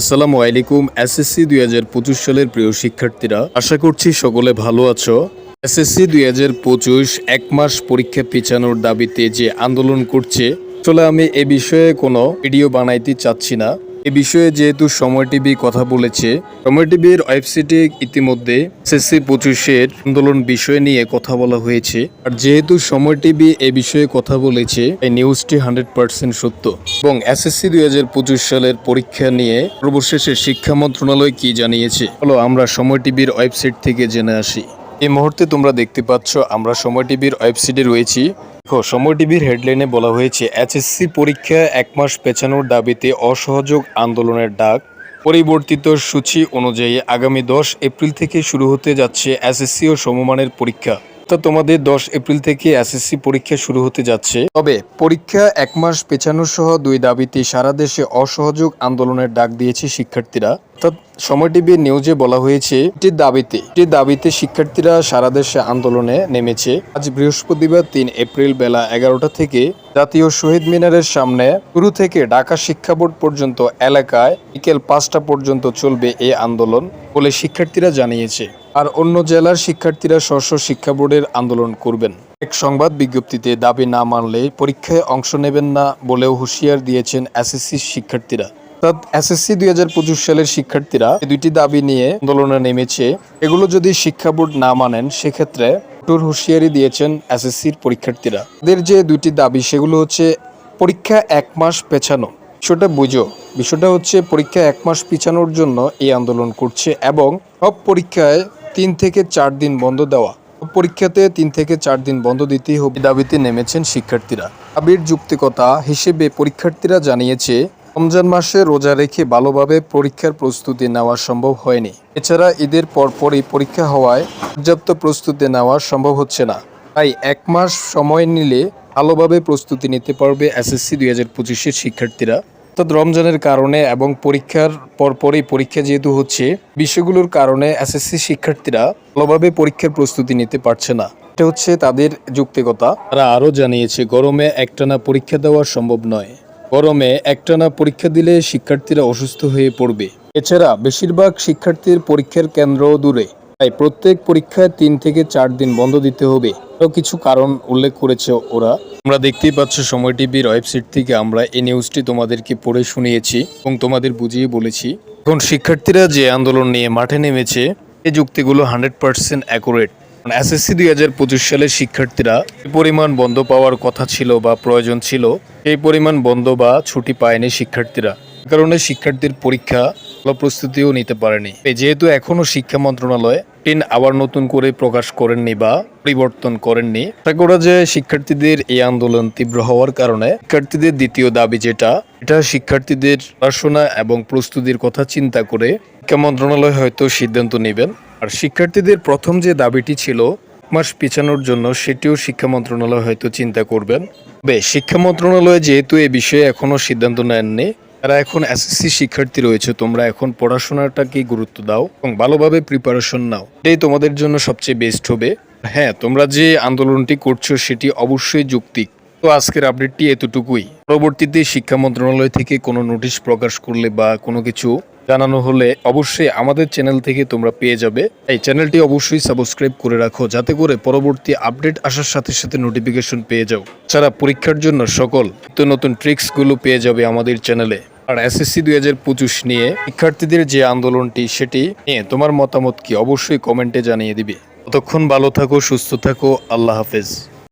আসসালামু আলাইকুম, এসএসসি দুই হাজার পঁচিশ সালের প্রিয় শিক্ষার্থীরা। আশা করছি সকলে ভালো আছো। এসএসসি দুই হাজার পঁচিশ, এক মাস পরীক্ষা পিছানোর দাবিতে যে আন্দোলন করছে, আসলে আমি এ বিষয়ে কোনো ভিডিও বানাইতে চাচ্ছি না। এ বিষয়ে যেহেতু সময় টিভি কথা বলেছে, সময় টিভির ওয়েবসাইটে ইতিমধ্যে এসএসসি পঁচিশের আন্দোলন বিষয় নিয়ে কথা বলা হয়েছে। আর যেহেতু সময় টিভি এ বিষয়ে কথা বলেছে, এই নিউজটি হান্ড্রেড পার্সেন্ট সত্য। এবং এসএসসি দুই হাজার পঁচিশ সালের পরীক্ষা নিয়ে সর্বশেষে শিক্ষা মন্ত্রণালয় কি জানিয়েছে হলো আমরা সময় টিভির ওয়েবসাইট থেকে জেনে আসি। এই মুহূর্তে তোমরা দেখতে পাচ্ছ, আমরা সময় টিভির ওয়েবসাইটে রয়েছি। সময় টিভির হেডলাইনে বলা হয়েছে, এসএসসি পরীক্ষা এক মাস পেছানোর দাবিতে অসহযোগ আন্দোলনের ডাক। পরিবর্তিত সূচি অনুযায়ী আগামী দশ এপ্রিল থেকে শুরু হতে যাচ্ছে এসএসসি ও সমমানের পরীক্ষা। তো তোমাদের দশ এপ্রিল থেকে এসএসসি পরীক্ষা শুরু হতে যাচ্ছে। তবে পরীক্ষা এক মাস পেছানো সহ দুই দাবিতে সারা দেশে অসহযোগ আন্দোলনের ডাক দিয়েছে শিক্ষার্থীরা। সময় টিভি নিউজে বলা হয়েছে, এটির দাবিতে এটির দাবিতে শিক্ষার্থীরা সারা দেশে আন্দোলনে নেমেছে। আজ বৃহস্পতিবার তিন এপ্রিল বেলা এগারোটা থেকে জাতীয় শহীদ মিনারের সামনে শুরু থেকে ঢাকা শিক্ষা বোর্ড পর্যন্ত এলাকায় বিকেল পাঁচটা পর্যন্ত চলবে এই আন্দোলন বলে শিক্ষার্থীরা জানিয়েছে। আর অন্য জেলার শিক্ষার্থীরা স্ব শিক্ষা বোর্ডের আন্দোলন করবেন। এক সংবাদ বিজ্ঞপ্তিতে দাবি না মানলে পরীক্ষায় অংশ নেবেন না বলেও হুঁশিয়ার দিয়েছেন এসএসসি শিক্ষার্থীরা। অর্থাৎ এসএসসি দুই হাজার পঁচিশ সালের শিক্ষার্থীরা দুইটি দাবি নিয়ে আন্দোলনে নেমেছে। এগুলো যদি শিক্ষা বোর্ড না মানেন, সেক্ষেত্রে কঠোর হুঁশিয়ারি দিয়েছেন এসএসসির পরীক্ষার্থীরা। এদের যে দুইটি দাবি, সেগুলো হচ্ছে পরীক্ষা এক মাস পেছানো। বিষয়টা বুঝো। বিষয়টা হচ্ছে পরীক্ষা এক মাস পিছানোর জন্য এই আন্দোলন করছে এবং সব পরীক্ষায় তিন থেকে চার দিন বন্ধ দেওয়া। পরীক্ষাতে তিন থেকে চার দিন বন্ধ দিতেই হবে। দাবিতে নেমেছেন শিক্ষার্থীরা। দাবির যুক্তিকতা হিসেবে পরীক্ষার্থীরা জানিয়েছে, রমজান মাসে রোজা রেখে ভালোভাবে পরীক্ষার প্রস্তুতি নেওয়া সম্ভব হয়নি। এছাড়া ঈদের পরপরই পরীক্ষা হওয়ায় পর্যাপ্ত প্রস্তুতি নেওয়া সম্ভব হচ্ছে না। তাই এক মাস সময় নিলে ভালোভাবে প্রস্তুতি নিতে পারবে এসএসসি দুই হাজার পঁচিশের শিক্ষার্থীরা। অর্থাৎ রমজানের কারণে এবং পরীক্ষার পরপরই পরীক্ষা যেহেতু হচ্ছে, বিষয়গুলোর কারণে এসএসসি শিক্ষার্থীরা ভালোভাবে পরীক্ষার প্রস্তুতি নিতে পারছে না। এটা হচ্ছে তাদের যুক্তিকতা। তারা আরও জানিয়েছে, গরমে একটানা পরীক্ষা দেওয়া সম্ভব নয়। গরমে একটানা পরীক্ষা দিলে শিক্ষার্থীরা অসুস্থ হয়ে পড়বে। এছাড়া বেশিরভাগ শিক্ষার্থীর পরীক্ষার কেন্দ্র দূরে। তাই প্রত্যেক পরীক্ষায় তিন থেকে চার দিন বন্ধ দিতে হবে। কিছু কারণ উল্লেখ করেছে ওরা। তোমরা দেখতেই পাচ্ছ সময় টিভির ওয়েবসাইট থেকে আমরা এই নিউজটি তোমাদেরকে পড়ে শুনিয়েছি এবং তোমাদের বুঝিয়ে বলেছি। এখন শিক্ষার্থীরা যে আন্দোলন নিয়ে মাঠে নেমেছে, এই যুক্তিগুলো হান্ড্রেড পার্সেন্ট অ্যাকুরেট। এসএসসি দুই হাজার পঁচিশ সালের শিক্ষার্থীরা যে পরিমাণ বন্ধ পাওয়ার কথা ছিল বা প্রয়োজন ছিল, সেই পরিমাণ বন্ধ বা ছুটি পায়নি শিক্ষার্থীরা। কারণে শিক্ষার্থীর পরীক্ষা প্রস্তুতিও নিতে পারেনি। যেহেতু এখনও শিক্ষা মন্ত্রণালয় টিন আবার নতুন করে প্রকাশ করেননি বা পরিবর্তন করেননি, আশা করা যায় শিক্ষার্থীদের এই আন্দোলন তীব্র হওয়ার কারণে শিক্ষার্থীদের দ্বিতীয় দাবি যেটা, এটা শিক্ষার্থীদের পড়াশোনা এবং প্রস্তুতির কথা চিন্তা করে শিক্ষা মন্ত্রণালয় হয়তো সিদ্ধান্ত নেবেন। আর শিক্ষার্থীদের প্রথম যে দাবিটি ছিল মাস পিছানোর জন্য, সেটিও শিক্ষা মন্ত্রণালয় হয়তো চিন্তা করবেন। তবে শিক্ষা মন্ত্রণালয় যেহেতু এ বিষয়ে এখনও সিদ্ধান্ত নেননি তারা এখন এসএসসি শিক্ষার্থী রয়েছে, তোমরা এখন পড়াশোনাটাকে গুরুত্ব দাও এবং ভালোভাবে প্রিপারেশন নাও। এটাই তোমাদের জন্য সবচেয়ে বেস্ট হবে। হ্যাঁ তোমরা যে আন্দোলনটি করছ সেটি অবশ্যই যৌক্তিক। তো আজকের আপডেটটি এতটুকুই। পরবর্তীতে শিক্ষা মন্ত্রণালয় থেকে কোনো নোটিশ প্রকাশ করলে বা কোনো কিছু জানানো হলে অবশ্যই আমাদের চ্যানেল থেকে তোমরা পেয়ে যাবে। এই চ্যানেলটি অবশ্যই সাবস্ক্রাইব করে রাখো, যাতে করে পরবর্তী আপডেট আসার সাথে সাথে নোটিফিকেশন পেয়ে যাও। ছাড়া পরীক্ষার জন্য সকল নতুন ট্রিক্সগুলো পেয়ে যাবে আমাদের চ্যানেলে আর এসএসসি দুই হাজার পঁচিশ নিয়ে শিক্ষার্থীদের যে আন্দোলনটি, সেটি নিয়ে তোমার মতামত কি? অবশ্যই কমেন্টে জানিয়ে দিবে। ততক্ষণ ভালো থাকো, সুস্থ থাকো, আল্লাহ হাফেজ।